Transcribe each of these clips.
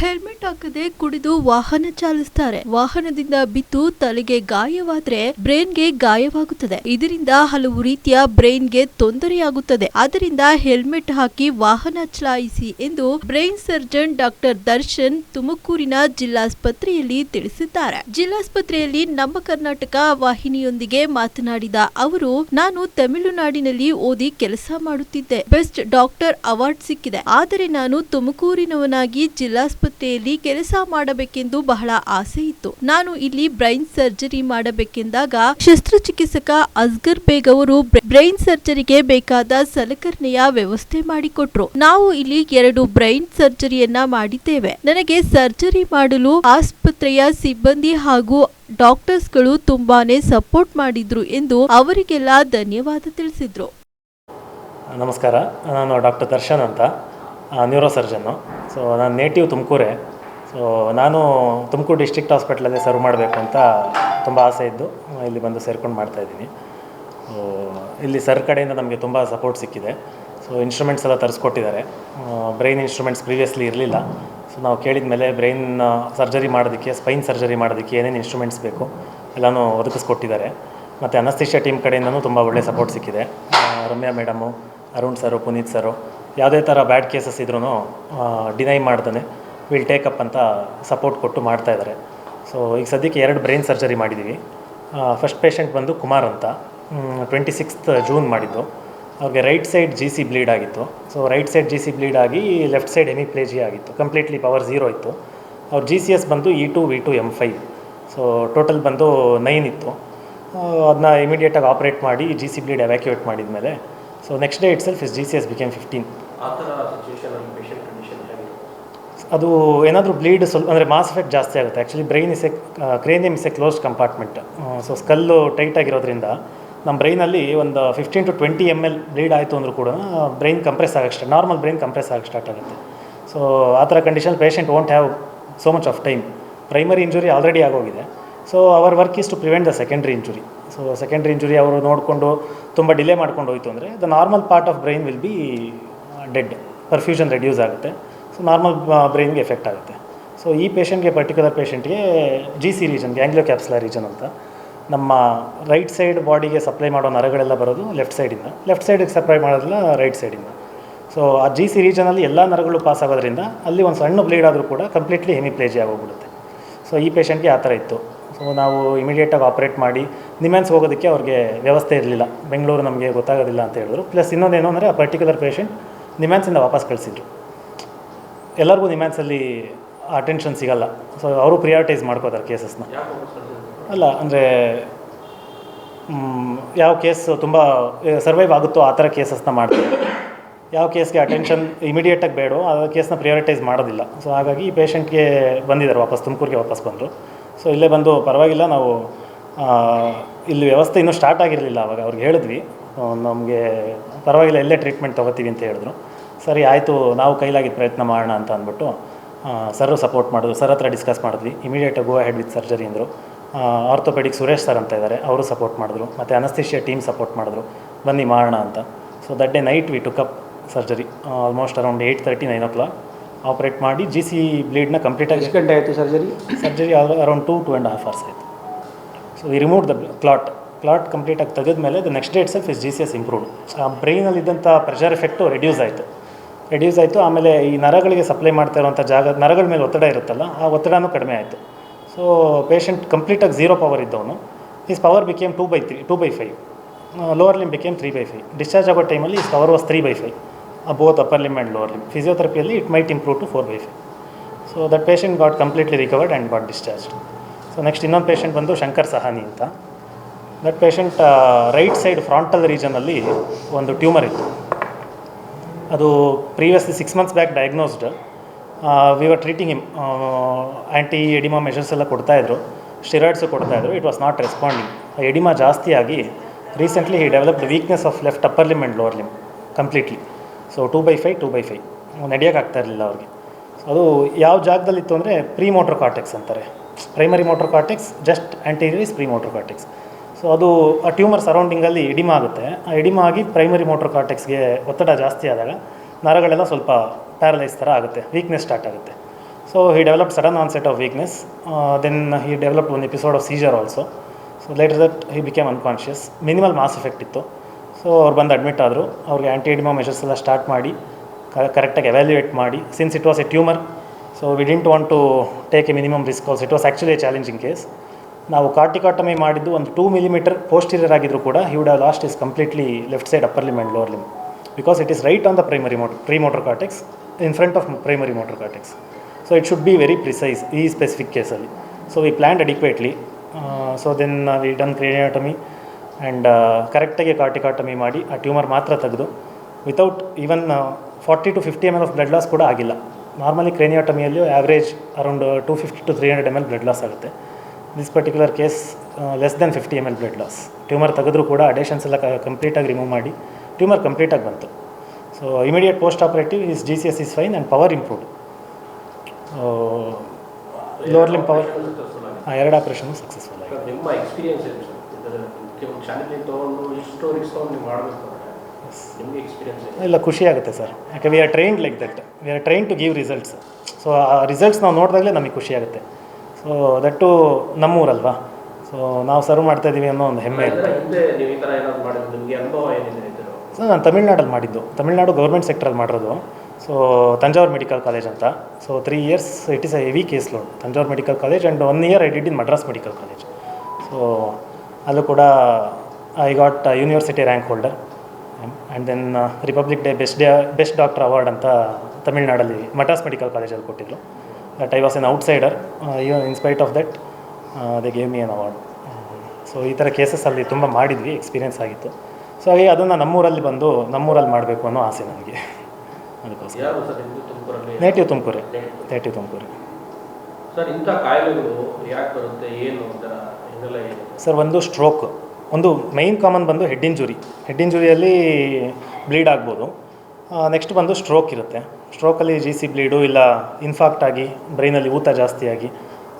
Helmet ಹಾಕದೆ ಕುಡಿದು ವಾಹನ ಚಾಲಿಸ್ತಾರೆ. ವಾಹನದಿಂದ ಬಿದ್ದು ತಲೆಗೆ ಗಾಯವಾದ್ರೆ ಬ್ರೈನ್ಗೆ ಗಾಯವಾಗುತ್ತದೆ. ಇದರಿಂದ ಹಲವು ರೀತಿಯ ಬ್ರೈನ್ಗೆ ತೊಂದರೆಯಾಗುತ್ತದೆ. ಆದ್ದರಿಂದ ಹೆಲ್ಮೆಟ್ ಹಾಕಿ ವಾಹನ ಚಲಾಯಿಸಿ ಎಂದು ಬ್ರೈನ್ ಸರ್ಜನ್ ಡಾಕ್ಟರ್ ದರ್ಶನ್ ತುಮಕೂರಿನ ಜಿಲ್ಲಾಸ್ಪತ್ರೆಯಲ್ಲಿ ತಿಳಿಸಿದ್ದಾರೆ. ಜಿಲ್ಲಾಸ್ಪತ್ರೆಯಲ್ಲಿ ನಮ್ಮ ಕರ್ನಾಟಕ ವಾಹಿನಿಯೊಂದಿಗೆ ಮಾತನಾಡಿದ ಅವರು, ನಾನು ತಮಿಳುನಾಡಿನಲ್ಲಿ ಓದಿ ಕೆಲಸ ಮಾಡುತ್ತಿದ್ದೆ. ಬೆಸ್ಟ್ ಡಾಕ್ಟರ್ ಅವಾರ್ಡ್ ಸಿಕ್ಕಿದೆ. ಆದರೆ ನಾನು ತುಮಕೂರಿನವನಾಗಿ ಜಿಲ್ಲಾಸ್ಪತ್ರೆಯಲ್ಲಿ ಕೆಲಸ ಮಾಡಬೇಕೆಂದು ಬಹಳ ಆಸೆ ಇತ್ತು. ನಾನು ಇಲ್ಲಿ ಬ್ರೈನ್ ಸರ್ಜರಿ ಮಾಡಬೇಕೆಂದಾಗ ಶಸ್ತ್ರಚಿಕಿತ್ಸಕ ಅಸ್ಗರ್ ಬೇಗ್ ಅವರು ಬ್ರೈನ್ ಸರ್ಜರಿಗೆ ಬೇಕಾದ ಸಲಕರಣೆಯ ವ್ಯವಸ್ಥೆ ಮಾಡಿಕೊಟ್ರು. ನಾವು ಇಲ್ಲಿ ಎರಡು ಬ್ರೈನ್ ಸರ್ಜರಿಯನ್ನ ಮಾಡಿದ್ದೇವೆ. ನನಗೆ ಸರ್ಜರಿ ಮಾಡಲು ಆಸ್ಪತ್ರೆಯ ಸಿಬ್ಬಂದಿ ಹಾಗೂ ಡಾಕ್ಟರ್ಸ್ಗಳು ತುಂಬಾನೇ ಸಪೋರ್ಟ್ ಮಾಡಿದ್ರು ಎಂದು ಅವರಿಗೆಲ್ಲ ಧನ್ಯವಾದ ತಿಳಿಸಿದ್ರು. ನಮಸ್ಕಾರ. ನಾನು ಡಾಕ್ಟರ್ ದರ್ಶನ್ ಅಂತ. ನ್ಯೂರೋ ಸರ್ಜನ್ನು ಸೊ ನಾನು ನೇಟಿವ್ ತುಮಕೂರೇ. ಸೊ ನಾನು ತುಮಕೂರು ಡಿಸ್ಟ್ರಿಕ್ಟ್ ಹಾಸ್ಪಿಟ್ಲಲ್ಲೇ ಸರ್ವ್ ಮಾಡಬೇಕು ಅಂತ ತುಂಬ ಆಸೆ ಇದ್ದು, ಇಲ್ಲಿ ಬಂದು ಸೇರ್ಕೊಂಡು ಮಾಡ್ತಾಯಿದ್ದೀನಿ ಸೊ ಇಲ್ಲಿ ಸರ್ ಕಡೆಯಿಂದ ನಮಗೆ ತುಂಬ ಸಪೋರ್ಟ್ ಸಿಕ್ಕಿದೆ. ಸೊ ಇನ್ಸ್ಟ್ರೂಮೆಂಟ್ಸ್ ಎಲ್ಲ ತರಿಸ್ಕೊಟ್ಟಿದ್ದಾರೆ. ಬ್ರೈನ್ ಇನ್ಸ್ಟ್ರೂಮೆಂಟ್ಸ್ ಪ್ರೀವಿಯಸ್ಲಿ ಇರಲಿಲ್ಲ. ಸೊ ನಾವು ಕೇಳಿದ ಮೇಲೆ ಬ್ರೈನ್ ಸರ್ಜರಿ ಮಾಡೋದಕ್ಕೆ ಸ್ಪೈನ್ ಸರ್ಜರಿ ಮಾಡೋದಕ್ಕೆ ಏನೇನು ಇನ್ಸ್ಟ್ರೂಮೆಂಟ್ಸ್ ಬೇಕು ಎಲ್ಲನೂ ಒದಗಿಸ್ಕೊಟ್ಟಿದ್ದಾರೆ. ಮತ್ತು ಅನಸ್ತಿಷ್ಯ ಟೀಮ್ ಕಡೆಯಿಂದನೂ ತುಂಬ ಒಳ್ಳೆಯ ಸಪೋರ್ಟ್ ಸಿಕ್ಕಿದೆ. Ramya madam Arun sir Puneeth sir ಯಾವುದೇ ಥರ ಬ್ಯಾಡ್ ಕೇಸಸ್ ಇದ್ರೂ ಡಿನೈ ಮಾಡ್ತಾನೆ. ವಿಲ್ ಟೇಕಪ್ ಅಂತ ಸಪೋರ್ಟ್ ಕೊಟ್ಟು ಮಾಡ್ತಾ ಇದ್ದಾರೆ ಸೊ ಈಗ ಸದ್ಯಕ್ಕೆ ಎರಡು ಬ್ರೈನ್ ಸರ್ಜರಿ ಮಾಡಿದ್ದೀವಿ ಫಸ್ಟ್ ಪೇಷಂಟ್ ಬಂದು ಕುಮಾರ್ ಅಂತ. ಟ್ವೆಂಟಿ ಸಿಕ್ಸ್ತ್ ಜೂನ್ ಮಾಡಿದ್ದು. ಅವ್ರಿಗೆ right side G C bleed ಆಗಿತ್ತು. So right side G C bleed ಆಗಿ ಲೆಫ್ಟ್ ಸೈಡ್ ಹೆಮಿಪ್ಲೇಜಿ ಆಗಿತ್ತು. ಕಂಪ್ಲೀಟ್ಲಿ ಪವರ್ ಝೀರೋ ಇತ್ತು. ಅವ್ರ ಜಿ ಸಿ ಎಸ್ ಬಂದು E two V two M five so total ಬಂದು nine ಇತ್ತು. ಅದನ್ನ ಇಮಿಡಿಯೇಟಾಗಿ ಆಪ್ರೇಟ್ ಮಾಡಿ ಜಿ ಸಿ ಬ್ಲೀಡ್ ಎವ್ಯಾಕ್ಯುಯೇಟ್ ಮಾಡಿದ ಮೇಲೆ so next day itself is G C S became fifteen ಆ ಥರ ಅದು ಏನಾದರೂ ಬ್ಲೀಡ್ ಸ್ವಲ್ಪ, ಅಂದರೆ ಮಾಸ್ ಎಫೆಕ್ಟ್ ಜಾಸ್ತಿ ಆಗುತ್ತೆ. Actually brain is a cranium is a close compartment so skull tight ಆಗಿರೋದ್ರಿಂದ ನಮ್ಮ ಬ್ರೈನಲ್ಲಿ ಒಂದು fifteen to twenty M L bleed ಆಯಿತು ಅಂದರೂ ಕೂಡ ಬ್ರೈನ್ ಕಂಪ್ರೆಸ್ ಆಗಕ್ಕೆ ಸ್ಟಾರ್ಟ್ ನಾರ್ಮಲ್ ಬ್ರೈನ್ ಕಂಪ್ರೆಸ್ ಆಗಕ್ಕೆ ಸ್ಟಾರ್ಟ್ ಆಗುತ್ತೆ. ಸೊ ಆ ಥರ condition patient won't have so much of time primary injury already ಆಗೋಗಿದೆ. So our work is to prevent the secondary injury so secondary injury ಅವರು ನೋಡಿಕೊಂಡು, ತುಂಬ delay ಮಾಡ್ಕೊಂಡು ಹೋಯಿತು ಅಂದರೆ the normal part of brain will be dead perfusion reduce ಆಗುತ್ತೆ. So normal ಬ್ರೈನ್ಗೆ effect ಆಗುತ್ತೆ. ಸೊ ಈ ಪೇಷೆಂಟ್ಗೆ particular ಪೇಷೆಂಟ್ಗೆ G C region ganglio capsular region ಅಂತ, ನಮ್ಮ ರೈಟ್ ಸೈಡ್ ಬಾಡಿಗೆ ಸಪ್ಲೈ ಮಾಡೋ ನರಗಳೆಲ್ಲ ಬರೋದು ಲೆಫ್ಟ್ ಸೈಡಿಂದ ಲೆಫ್ಟ್ ಸೈಡಿಗೆ ಸಪ್ಲೈ ಮಾಡೋದಿಲ್ಲ ರೈಟ್ ಸೈಡಿಂದ ಸೊ ಆ ಜಿ ಸಿ ರೀಜನಲ್ಲಿ ಎಲ್ಲ ನರಗಳು ಪಾಸ್ ಆಗೋದ್ರಿಂದ ಅಲ್ಲಿ ಒಂದು ಸಣ್ಣ ಬ್ಲೀಡ್ ಆದರೂ ಕೂಡ ಕಂಪ್ಲೀಟ್ಲಿ ಹೆಮಿಪ್ಲೇಜಿ ಆಗೋಗ್ಬಿಡುತ್ತೆ. ಸೊ ಈ ಪೇಷೆಂಟ್ಗೆ ಆ ಥರ ಇತ್ತು. ಸೊ ನಾವು ಇಮಿಡಿಯೇಟಾಗಿ ಆಪ್ರೇಟ್ ಮಾಡಿ ನಿಮ್ಯಾನ್ಸ್ ಹೋಗೋದಕ್ಕೆ ಅವ್ರಿಗೆ ವ್ಯವಸ್ಥೆ ಇರಲಿಲ್ಲ. ಬೆಂಗಳೂರು ನಮಗೆ ಗೊತ್ತಾಗೋದಿಲ್ಲ ಅಂತ ಹೇಳಿದ್ರು. ಪ್ಲಸ್ ಇನ್ನೊಂದೇನು ಅಂದರೆ ಆ ಪರ್ಟಿಕ್ಯುಲರ್ ಪೇಷಂಟ್ ನಿಮ್ಯಾನ್ಸಿಂದ ವಾಪಸ್ ಕಳಿಸಿದ್ರು. ಎಲ್ಲರಿಗೂ ನಿಮ್ಯಾನ್ಸಲ್ಲಿ ಅಟೆನ್ಷನ್ ಸಿಗಲ್ಲ. ಸೊ ಅವರು ಪ್ರಿಯಾರಿಟೈಸ್ ಮಾಡ್ಕೋತಾರೆ ಕೇಸಸ್ನ ಅಲ್ಲ ಅಂದರೆ ಯಾವ ಕೇಸ್ ತುಂಬ ಸರ್ವೈವ್ ಆಗುತ್ತೋ ಆ ಥರ ಕೇಸಸ್ನ ಮಾಡ್ತಾರೆ. ಯಾವ ಕೇಸ್ಗೆ ಅಟೆನ್ಷನ್ ಇಮಿಡಿಯೇಟಾಗಿ ಬೇಡೋ ಆ ಕೇಸ್ನ ಪ್ರಿಯಾರಿಟೈಸ್ ಮಾಡೋದಿಲ್ಲ. ಸೊ ಹಾಗಾಗಿ ಈ ಪೇಷಂಟ್ಗೆ ಬಂದಿದ್ದಾರೆ ವಾಪಸ್ ತುಮಕೂರಿಗೆ ವಾಪಸ್ ಬಂದರು. ಸೊ ಇಲ್ಲೇ ಬಂದು ಪರವಾಗಿಲ್ಲ ನಾವು ಇಲ್ಲಿ ವ್ಯವಸ್ಥೆ ಇನ್ನೂ ಸ್ಟಾರ್ಟ್ ಆಗಿರಲಿಲ್ಲ ಅವಾಗ. ಅವ್ರಿಗೆ ಹೇಳಿದ್ವಿ ನಮಗೆ ಪರವಾಗಿಲ್ಲ ಇಲ್ಲೇ ಟ್ರೀಟ್ಮೆಂಟ್ ತೊಗೋತೀವಿ ಅಂತ ಹೇಳಿದ್ರು. ಸರಿ ಆಯಿತು ನಾವು ಕೈಲಾಗಿದ್ದ ಪ್ರಯತ್ನ ಮಾಡೋಣ ಅಂತ ಅಂದ್ಬಿಟ್ಟು ಸರ್ ಸಪೋರ್ಟ್ ಮಾಡಿದ್ರು. ಸರ್ ಹತ್ರ ಡಿಸ್ಕಸ್ ಮಾಡಿದ್ವಿ. ಇಮಿಡಿಯೇಟಾಗಿ ಗೋ ಹೆಡ್ ವಿತ್ ಸರ್ಜರಿ ಅಂದರು. ಆರ್ಥೋಪೆಡಿಕ್ ಸುರೇಶ್ ಸರ್ ಅಂತ ಇದ್ದಾರೆ ಅವರು ಸಪೋರ್ಟ್ ಮಾಡಿದ್ರು. ಮತ್ತು ಅನಸ್ತಿಷಿಯಾ ಟೀಮ್ ಸಪೋರ್ಟ್ ಮಾಡಿದ್ರು. ಬನ್ನಿ ಮಾಡೋಣ ಅಂತ. So that day night we took up surgery almost around eight thirty nine o'clock operate ಮಾಡಿ ಜಿ ಸಿ ಬ್ಲೀಡ್ನ ಕಂಪ್ಲೀಟಾಗಿ ಎಷ್ಟು ಗಂಟೆ ಆಯಿತು surgery surgery around two two and half hours ಆಯಿತು. So we remove the clot clot ಕಂಪ್ಲೀಟಾಗಿ ತೆಗೆದ್ಮೇಲೆ the next day itself is G C S improved ಆ ಬ್ರೈನಲ್ಲಿದ್ದಂಥ ಪ್ರೆಷರ್ ಎಫೆಕ್ಟು ರೆಡ್ಯೂಸ್ ಆಯಿತು. ರೆಡ್ಯೂಸ್ ಆಯಿತು. ಆಮೇಲೆ ಈ ನರಗಳಿಗೆ ಸಪ್ಲೈ ಮಾಡ್ತಾ ಇರುವಂಥ ಜಾಗ, ನರಗಳ ಮೇಲೆ ಒತ್ತಡ ಇರುತ್ತಲ್ಲ, ಆ ಒತ್ತಡನೂ ಕಡಿಮೆ ಆಯಿತು. ಸೊ ಪೇಷಂಟ್ ಕಂಪ್ಲೀಟಾಗಿ ಝೀರೋ ಪವರ್ ಇದ್ದವನು. His power became two by three two by five lower limb became three by five discharge ಆಗೋ ಟೈಮಲ್ಲಿ his power was three by five both upper limb and lower limb ಫಿಸಿಯೋಥೆರಪಿಯಲ್ಲಿ it might improve to four by five so that patient got completely recovered and got discharged so next ಇನ್ನೊಂದು patient ಬಂದು ಶಂಕರ್ ಸಹಾನಿ ಅಂತ. That patient right side frontal ರೀಜನಲ್ಲಿ ಒಂದು tumour ಇತ್ತು. ಅದು previously six months back diagnosed we were treating him anti oedema measures ಎಲ್ಲ ಕೊಡ್ತಾಯಿದ್ರು steroids ಕೊಡ್ತಾಯಿದ್ರು it was not responding oedema ಜಾಸ್ತಿಯಾಗಿ recently he developed weakness of left upper limb and lower limb completely so two by five two by five ನಡೆಯೋಕ್ಕಾಗ್ತಾ ಇರಲಿಲ್ಲ ಅವ್ರಿಗೆ. ಅದು ಯಾವ ಜಾಗದಲ್ಲಿತ್ತು ಅಂದರೆ pre motor cortex ಅಂತಾರೆ. Primary motor cortex just anterior pre motor cortex so ಅದು ಆ tumour ಸರೌಂಡಿಂಗಲ್ಲಿ oedema ಆಗುತ್ತೆ. ಆ ಎಡಿಮಾ ಆಗಿ ಪ್ರೈಮರಿ ಮೋಟ್ರ್ ಕಾರ್ಟೆಕ್ಸ್ಗೆ ಒತ್ತಡ ಜಾಸ್ತಿ ಆದಾಗ ನರಗಳೆಲ್ಲ ಸ್ವಲ್ಪ ಪ್ಯಾರಲೈಸ್ ಥರ ಆಗುತ್ತೆ. ವೀಕ್ನೆಸ್ ಸ್ಟಾರ್ಟ್ ಆಗುತ್ತೆ. So he develop sudden onset of weakness then he develop one episode of seizure also so later that he became unconscious minimal mass effect ಇತ್ತು. ಸೊ ಅವ್ರು ಬಂದು ಅಡ್ಮಿಟ್ ಆದರು. ಅವ್ರಿಗೆ ಆ್ಯಂಟಿ ಎಡಿಮಾ ಮೆಷರ್ಸ್ ಎಲ್ಲ start ಮಾಡಿ ಕರೆಕ್ಟಾಗಿ evaluate ಮಾಡಿ. Since it was a tumour so we didn't want to take a minimum risk also it was actually a challenging case ನಾವು ಕಾರ್ಟಿಕಾಟಮಿ ಮಾಡಿದ್ದು ಒಂದು ಟೂ ಮಿಲಿಮೀಟರ್ ಪೋಸ್ಟೀರಿಯರ್ ಆಗಿದ್ರು ಕೂಡ he would have lost is completely left side upper limb and lower limb because it is right on the primary motor premotor cortex in front of primary motor cortex so it should be very precise ಈ specific ಕೇಸಲ್ಲಿ so we planned adequately so then we done craniotomy and ಕರೆಕ್ಟಾಗಿ corticotomy ಮಾಡಿ, ಆ tumour ಮಾತ್ರ ತೆಗೆದು without even forty to fifty M L of blood loss ಕೂಡ ಆಗಿಲ್ಲ. Normally ಕ್ರೇನಿಯಾಟಮಿಯಲ್ಲಿ average around two fifty to three hundred M L blood loss ಆಗುತ್ತೆ. This particular case less than fifty M L blood loss tumour ತೆಗೆದ್ರೂ ಕೂಡ adhesions ಎಲ್ಲ ಕಂಪ್ಲೀಟಾಗಿ remove ಮಾಡಿ tumour ಕಂಪ್ಲೀಟಾಗಿ ಬಂತು. So immediate post operative is G C S is fine and power improved lower limb power ಎರಡು operation successful ಆಗಿದೆ. ನಿಮ್ಮ experience ಇಲ್ಲ ಖುಷಿ ಆಗುತ್ತೆ ಸರ್. ಯಾಕೆ we are trained like that we are train to give results so ಆ results ನಾವು ನೋಡಿದಾಗಲೇ ನಮಗೆ ಖುಷಿ ಆಗುತ್ತೆ. ಸೊ ದಟ್ಟು ನಮ್ಮೂರಲ್ವಾ? ಸೊ ನಾವು ಸರ್ವ್ ಮಾಡ್ತಾ ಇದ್ದೀವಿ ಅನ್ನೋ ಒಂದು ಹೆಮ್ಮೆ ಇರುತ್ತೆ. ಸೊ ನಾನು ತಮಿಳ್ನಾಡಲ್ಲಿ ಮಾಡಿದ್ದು. ತಮಿಳ್ನಾಡು ಗೌರ್ಮೆಂಟ್ ಸೆಕ್ಟ್ರಲ್ಲಿ ಮಾಡಿರೋದು. ಸೊ ತಂಜಾವೂರು ಮೆಡಿಕಲ್ ಕಾಲೇಜ್ ಅಂತ. So three years it is a heavy case load Thanjavur medical college and one year I did in Madras medical college so ಅಲ್ಲೂ ಕೂಡ I got university rank holder and then republic day best day best doctor award ಅಂತ ತಮಿಳ್ನಾಡಲ್ಲಿ Madras medical ಕಾಲೇಜಲ್ಲಿ that I was an outsider even in spite of that they gave an award so ಈ ಥರ ಕೇಸಸ್ಸಲ್ಲಿ ತುಂಬ ಮಾಡಿದ್ವಿ experience ಆಗಿತ್ತು. So ಹಾಗೆ ಅದನ್ನು ನಮ್ಮೂರಲ್ಲಿ ಬಂದು ನಮ್ಮೂರಲ್ಲಿ ಮಾಡಬೇಕು ಅನ್ನೋ ಆಸೆ ನನಗೆ ಅದಕ್ಕೋಸ್ಕರ. Native Tumakuru. Native Tumakuru. Sir ಇಂಥ ಕಾಯಿಲೆಗಳು ಯಾಕೆ ಬರುತ್ತೆ ಏನು ಸರ್ ಒಂದು ಸ್ಟ್ರೋಕ್ ಒಂದು ಮೈನ್ ಕಾಮನ್ ಬಂದು ಹೆಡ್ ಇಂಜುರಿ ಹೆಡ್ ಇಂಜುರಿಯಲ್ಲಿ ಬ್ಲೀಡ್ ಆಗ್ಬೋದು. ನೆಕ್ಸ್ಟ್ ಬಂದು ಸ್ಟ್ರೋಕ್ ಇರುತ್ತೆ. ಸ್ಟ್ರೋಕಲ್ಲಿ ಜಿ ಸಿ ಬ್ಲೀಡು ಇಲ್ಲ ಇನ್ಫಾಕ್ಟ್ ಆಗಿ ಬ್ರೈನಲ್ಲಿ ಊತ ಜಾಸ್ತಿಯಾಗಿ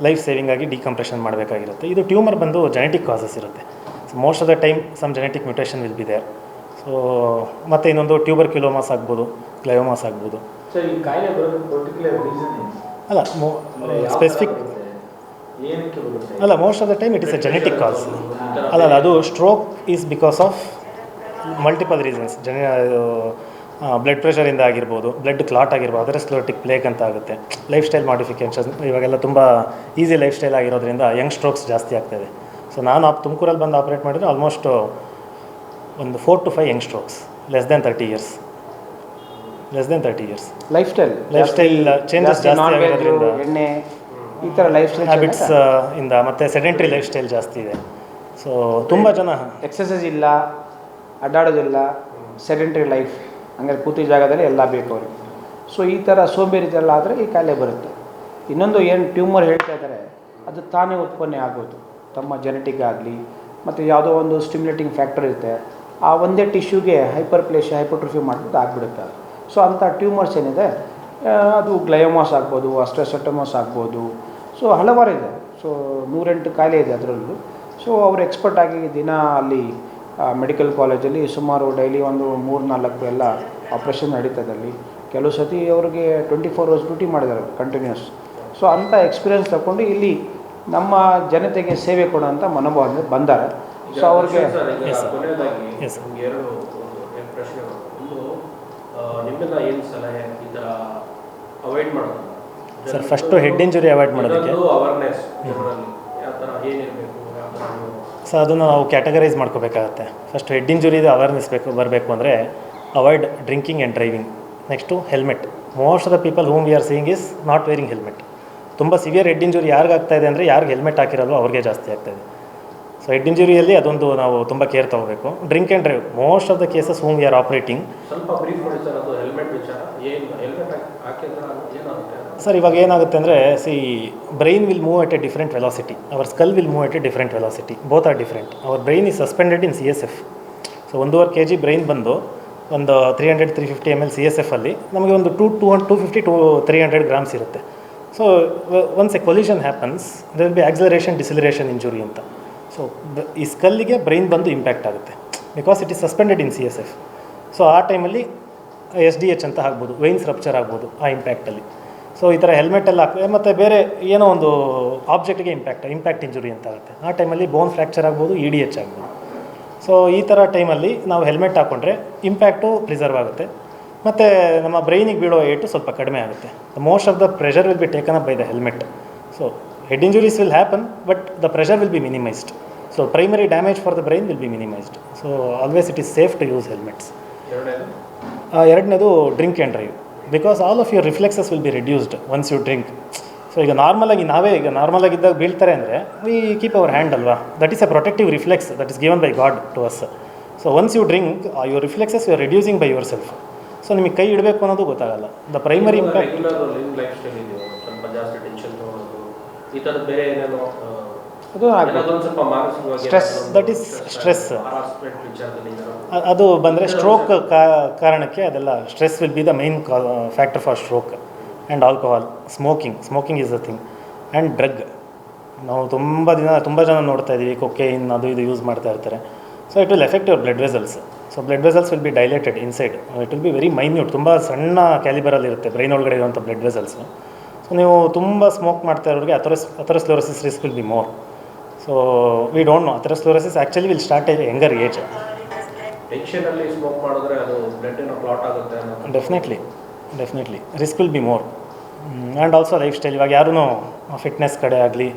ಲೈಫ್ ಸೇವಿಂಗ್ ಆಗಿ ಡಿಕಂಪ್ರೆಷನ್ ಮಾಡಬೇಕಾಗಿರುತ್ತೆ. ಇದು ಟ್ಯೂಮರ್ ಬಂದು ಜೆನೆಟಿಕ್ ಕಾಸಸ್ ಇರುತ್ತೆ. So most of the time some genetic mutation will be there so ಮತ್ತು ಇನ್ನೊಂದು ಟ್ಯೂಬರ್ ಕಿಲೋಮಾಸ್ ಆಗ್ಬೋದು. ಕ್ಲಯೋಮಾಸ್ ಆಗ್ಬೋದು ಅಲ್ಲ ಮೋ ಸ್ಪೆಸಿಫಿಕ್ ಅಲ್ಲ most of the time it is a genetic cause ಅಲ್ಲ ಅಲ್ಲ ಅದು stroke is because of multiple reasons ಜನ ಬ್ಲಡ್ ಪ್ರೆಷರಿಂದ ಆಗಿರ್ಬೋದು ಬ್ಲಡ್ ಕ್ಲಾಟ್ ಆಗಿರ್ಬೋದು ಅದರಸ್ಕ್ಲೋಟಿಕ್ ಪ್ಲೇಕ್ ಅಂತ ಆಗುತ್ತೆ. ಲೈಫ್ ಸ್ಟೈಲ್ ಮಾಡಿಫಿಕೇಷನ್ ಇವಾಗೆಲ್ಲ ತುಂಬ ಈಸಿ ಲೈಫ್ ಸ್ಟೈಲ್ ಆಗಿರೋದ್ರಿಂದ ಯಂಗ್ ಸ್ಟ್ರೋಕ್ಸ್ ಜಾಸ್ತಿ ಆಗ್ತದೆ. ಸೊ ನಾನು ಆ ತುಮಕೂರಲ್ಲಿ ಬಂದು ಆಪ್ರೇಟ್ ಮಾಡಿದರೆ ಆಲ್ಮೋಸ್ಟ್ ಒಂದು four to five young strokes less than thirty years less than thirty years lifestyle lifestyle changes ಜಾಸ್ತಿ ಆಗಿರೋದ್ರಿಂದ. ಎಣ್ಣೆ ಈ ಥರ ಲೈಫ್ ಸ್ಟೈಲ್ ಹ್ಯಾಬಿಟ್ಸ್ ಇಂದ ಮತ್ತು ಸೆಡೆಂಟ್ರಿ ಲೈಫ್ ಸ್ಟೈಲ್ ಜಾಸ್ತಿ ಇದೆ. ಸೊ ತುಂಬ ಜನ ಎಕ್ಸಸೈಸ್ ಇಲ್ಲ ಅಡ್ಡಾಡೋದಿಲ್ಲ ಸೆಡೆಂಟ್ರಿ ಲೈಫ್ ಹಂಗಾರೆ ಕೂತಿ ಜಾಗದಲ್ಲಿ ಎಲ್ಲ ಬೇಕು ಅವ್ರಿಗೆ ಸೊ ಈ ಥರ ಸೋಂಬೇರಿತನ ಆದರೆ ಈ ಕಾಯಿಲೆ ಬರುತ್ತೆ. ಇನ್ನೊಂದು ಏನು ಟ್ಯೂಮರ್ ಹೇಳ್ತಾ ಇದ್ದಾರೆ ಅದು ತಾನೇ ಉತ್ಪನ್ನೆ ಆಗೋದು. ತಮ್ಮ ಜೆನೆಟಿಕ್ ಆಗಲಿ, ಮತ್ತು ಯಾವುದೋ ಒಂದು ಸ್ಟಿಮ್ಯುಲೇಟಿಂಗ್ ಫ್ಯಾಕ್ಟರ್ ಇರುತ್ತೆ, ಆ ಒಂದೇ ಟಿಶ್ಯೂಗೆ ಹೈಪರ್ ಪ್ಲೇಷ್ ಹೈಪರ್ಟ್ರೋಫಿ ಮಾಡಿಬಿಟ್ಟು ಆಗಿಬಿಡುತ್ತೆ ಸೊ ಅಂಥ ಟ್ಯೂಮರ್ಸ್ ಏನಿದೆ ಅದು ಗ್ಲಯೋಮಾಸ್ ಆಗ್ಬೋದು ಅಸ್ಟ್ರೆಸೆಟಮಾಸ್ ಆಗ್ಬೋದು. ಸೊ ಹಲವಾರು ಇದೆ. ಸೊ ನೂರೆಂಟು ಕಾಯಿಲೆ ಇದೆ ಅದರಲ್ಲೂ. ಸೊ ಅವರು ಎಕ್ಸ್ಪರ್ಟ್ ಆಗಿ ದಿನ ಅಲ್ಲಿ ಮೆಡಿಕಲ್ ಕಾಲೇಜಲ್ಲಿ ಸುಮಾರು ಡೈಲಿ ಒಂದು ಮೂರು ನಾಲ್ಕು ಎಲ್ಲ ಆಪ್ರೇಷನ್ ನಡೀತದೆ ಅಲ್ಲಿ. ಕೆಲವು ಸತಿ ಅವ್ರಿಗೆ ಟ್ವೆಂಟಿ ಫೋರ್ ಅವರ್ಸ್ ಡ್ಯೂಟಿ ಮಾಡಿದ್ದಾರೆ ಕಂಟಿನ್ಯೂಸ್. ಸೊ ಅಂಥ ಎಕ್ಸ್ಪೀರಿಯೆನ್ಸ್ ತಗೊಂಡು ಇಲ್ಲಿ ನಮ್ಮ ಜನತೆಗೆ ಸೇವೆ ಕೊಡೋಂಥ ಮನೋಭಾವನೆ ಬಂದಾರೆ. ಸೊ ಅವ್ರಿಗೆ ಸರ್ ಫಸ್ಟು ಹೆಡ್ ಎರಡು ಏನು ಸಲಹೆ ಈ ಥರ ಅವಾಯ್ಡ್ ಮಾಡೋದು? ಮಾಡೋದಕ್ಕೆ. ಅವೇರ್ನೆಸ್ ಯಾವ ಥರ ಏನಿರಬೇಕು ಯಾವ ಥರ ನೀವು ಸೊ ಅದನ್ನು ನಾವು ಕ್ಯಾಟಗರೈಸ್ ಮಾಡ್ಕೋಬೇಕಾಗತ್ತೆ. ಫಸ್ಟ್ ಹೆಡ್ ಇಂಜುರಿದು ಅವೇರ್ನೆಸ್ ಬೇಕು, ಬರಬೇಕು ಅಂದರೆ avoid drinking and driving next helmet most of the people whom we are seeing is not wearing helmet ತುಂಬ ಸಿವಿಯರ್ ಹೆಡ್ ಇಂಜುರಿ ಇದೆ ಅಂದರೆ ಯಾರಿಗೆ ಹೆಲ್ಮೆಟ್ ಹಾಕಿರಲ್ವೋ ಅವ್ರಿಗೆ ಜಾಸ್ತಿ ಆಗ್ತಾ ಇದೆ. ಸೊ ಹೆಡ್ ಇಂಜುರಿಯಲ್ಲಿ ಅದೊಂದು ನಾವು ತುಂಬ ಕೇರ್ ತಗೋಬೇಕು. Drink and drive most of the cases whom we are operating ಸ್ವಲ್ಪ ಬ್ರೀಫ್ ಮಾಡಿ ಸರ್ ಅದು ಹೆಲ್ಮೆಟ್ ವಿಚಾರ ಏನು ಹೆಲ್ಮೆಟ್ ಹಾಕಿದ್ರೆ ಏನಾಗುತ್ತೆ ಸರ್, ಇವಾಗ ಏನಾಗುತ್ತೆ ಅಂದರೆ see brain will move at a different velocity our skull will move at a different velocity both are different our brain is suspended in C S F so ಒಂದೂವರೆ K G brain ಬಂದು, ಒಂದು three hundred three fifty M L C S ಎಫಲ್ಲಿ ನಮಗೆ ಒಂದು two two two fifty to three hundred grams ಇರುತ್ತೆ. So once a collision happens there be acceleration deceleration injury ಅಂತ. So ಈ ಸ್ಕಲ್ಲಿಗೆ brain ಬಂದು impact ಆಗುತ್ತೆ. Because it is suspended in C S F so ಆ ಟೈಮಲ್ಲಿ ಎಸ್ ಡಿ ಎಚ್ ಅಂತ ಆಗ್ಬೋದು ವೈನ್ಸ್ ರಪ್ಚರ್ ಆಗ್ಬೋದು, ಆ ಇಂಪ್ಯಾಕ್ಟಲ್ಲಿ ಸೊ ಈ ಥರ ಹೆಲ್ಮೆಟ್ ಎಲ್ಲ ಹಾಕಿದ್ರೆ ಮತ್ತು ಬೇರೆ ಏನೋ ಒಂದು ಆಬ್ಜೆಕ್ಟ್ಗೆ ಇಂಪ್ಯಾಕ್ಟ್ ಇಂಪ್ಯಾಕ್ಟ್ ಇಂಜುರಿ ಅಂತ ಆಗುತ್ತೆ. ಆ ಟೈಮಲ್ಲಿ ಬೋನ್ ಫ್ರ್ಯಾಕ್ಚರ್ ಆಗ್ಬೋದು ಇ ಡಿ ಎಚ್ ಆಗ್ಬೋದು. ಸೊ ಈ ಥರ ಟೈಮಲ್ಲಿ ನಾವು ಹೆಲ್ಮೆಟ್ ಹಾಕ್ಕೊಂಡ್ರೆ ಇಂಪ್ಯಾಕ್ಟು ಪ್ರಿಸರ್ವ್ ಆಗುತ್ತೆ. ಮತ್ತು ನಮ್ಮ ಬ್ರೈನಿಗೆ ಬೀಳೋ ಏಟು ಸ್ವಲ್ಪ ಕಡಿಮೆ ಆಗುತ್ತೆ. Most of the pressure will be taken up by the helmet so head injuries will happen but the pressure will be minimised so primary damage for the brain will be minimised so always it is safe to use helmets ಎರಡನೇದು? ಎರಡನೇದು drink and drive because all of your reflexes will be reduced once you drink so ಈಗ ನಾರ್ಮಲಾಗಿ ನಾವೇ ಈಗ ನಾರ್ಮಲಾಗಿ ಇದ್ದಾಗ ಬೀಳ್ತಾರೆ ಅಂದರೆ ವಿ ಕೀಪ್ ಅವರ್ ಹ್ಯಾಂಡ್ ಅಲ್ವಾ? That is a protective reflex that is given by God to us so once you drink your reflexes you are reducing by yourself so ನಿಮಗೆ ಕೈ ಇಡಬೇಕು ಅನ್ನೋದು ಗೊತ್ತಾಗಲ್ಲ. ದ ಪ್ರೈಮರಿ ಇಂಪ್ಯಾಕ್ಟ್ ಈ ಥರದ ಬೇರೆ ಏನೇನೋ ಅದು ಸ್ಟ್ರೆಸ್ ದಟ್ ಈಸ್ ಅ- ಅದು ಬಂದರೆ ಸ್ಟ್ರೋಕ್ ಕಾರಣಕ್ಕೆ ಅದೆಲ್ಲ stress will be the main factor for stroke and alcohol smoking smoking is the thing and drug ನಾವು ತುಂಬ ದಿನ ತುಂಬ ಜನ ನೋಡ್ತಾ ಇದ್ದೀವಿ ಕೊಕೇನ್ ಅದು ಇದು ಯೂಸ್ ಮಾಡ್ತಾ ಇರ್ತಾರೆ. So it will effect your blood vessels so blood vessels will be dilated inside it will be very minute ತುಂಬ ಸಣ್ಣ ಕ್ಯಾಲಿಬರಲ್ಲಿ ಇರುತ್ತೆ ಬ್ರೈನ್ ಒಳಗಡೆ ಇರುವಂಥ ಬ್ಲಡ್ ವೆಸಲ್ಸು ಸೊ ನೀವು ತುಂಬ ಸ್ಮೋಕ್ ಮಾಡ್ತಾ ಇರೋರಿಗೆ ಅಥರಸ್ atherosclerosis risk will be more so we don't know atherosclerosis actually will start a younger age ಟೆನ್ಷನಲ್ಲಿ smoke ಮಾಡಿದ್ರೆ ಅದು ಬ್ಲಡ್ ಏನೋ ಕ್ಲಾಟ್ ಆಗುತ್ತೆ ಅನ್ನೋ definitely definitely risk will be more and also lifestyle ಇವಾಗ ಯಾರೂ ಫಿಟ್ನೆಸ್ ಕಡೆ ಆಗಲಿ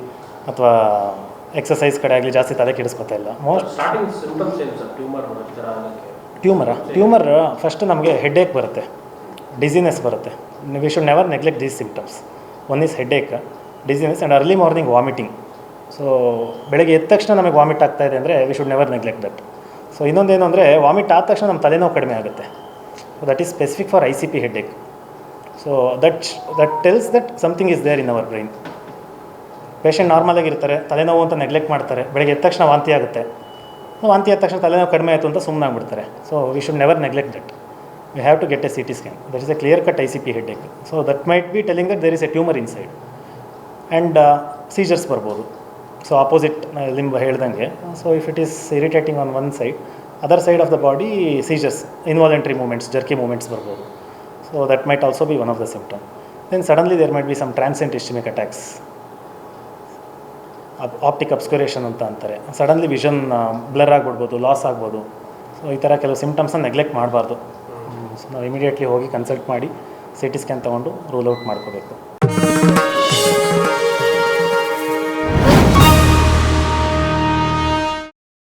ಅಥವಾ ಎಕ್ಸಸೈಸ್ ಕಡೆ ಆಗಲಿ ಜಾಸ್ತಿ ತಲೆ ಕೆಡಿಸ್ಕೊತಾ ಇಲ್ಲ. ಮೋಸ್ಟ್ ಸ್ಟಾರ್ಟಿಂಗ್ ಸಿಂಪ್ಟಮ್ಸ್ ಏನು sir? Tumour tumour tumour first ನಮಗೆ ಹೆಡ್ ಏಕ್ ಬರುತ್ತೆ. ಡಿಸಿನೆಸ್ ಬರುತ್ತೆ. We should never neglect these symptoms one is headache dizziness and early morning vomiting so ಬೆಳಗ್ಗೆ ಎದ್ದ ತಕ್ಷಣ ನಮಗೆ ವಾಮಿಟ್ ಆಗ್ತಾ ಇದೆ ಅಂದರೆ we should never neglect that so ಇನ್ನೊಂದೇನು ಅಂದರೆ ವಾಮಿಟ್ ಆದ ತಕ್ಷಣ ನಮ್ಮ ತಲೆನೋವು ಕಡಿಮೆ ಆಗುತ್ತೆ. That is specific for I C P headache so that that tells that something is there in our brain patient ನಾರ್ಮಲಾಗಿರ್ತಾರೆ ತಲೆನೋವು ಅಂತ ನೆಗ್ಲೆಕ್ಟ್ ಮಾಡ್ತಾರೆ, ಬೆಳಗ್ಗೆ ಎದ್ದ ತಕ್ಷಣ ವಾಂತಿ ಆಗುತ್ತೆ. ವಾಂತಿ ಆದ ತಕ್ಷಣ ತಲೆನೋವು ಕಡಿಮೆ ಆಯಿತು ಅಂತ ಸುಮ್ಮನೆ ಆಗ್ಬಿಡ್ತಾರೆ. So we should never neglect that we have to get a C T scan that is a clear cut I C P headache so that might be telling that there is a tumour inside and seizures ಬರ್ಬೋದು. So opposite limb ಹೇಳ್ದಂಗೆ. So if it is irritating on one side other side of the body seizures involuntary movements jerky movements ಬರ್ಬೋದು. So that might also be one of the symptom then suddenly there might be some transient ischaemic attacks optic obscuration ಅಂತ ಅಂತಾರೆ. Suddenly vision blur ಆಗ್ಬಿಡ್ಬೋದು loss ಆಗ್ಬೋದು. So ಈ ಥರ ಕೆಲವು ಸಿಂಪ್ಟಮ್ಸ್ನ neglect ಮಾಡಬಾರ್ದು. ಸೊ ನಾವು ಇಮಿಡಿಯೇಟ್ಲಿ ಹೋಗಿ ಕನ್ಸಲ್ಟ್ ಮಾಡಿ ಸಿ ಟಿ ಸ್ಕ್ಯಾನ್ ತೊಗೊಂಡು ರೂಲ್ ಔಟ್ ಮಾಡ್ಕೋಬೇಕು.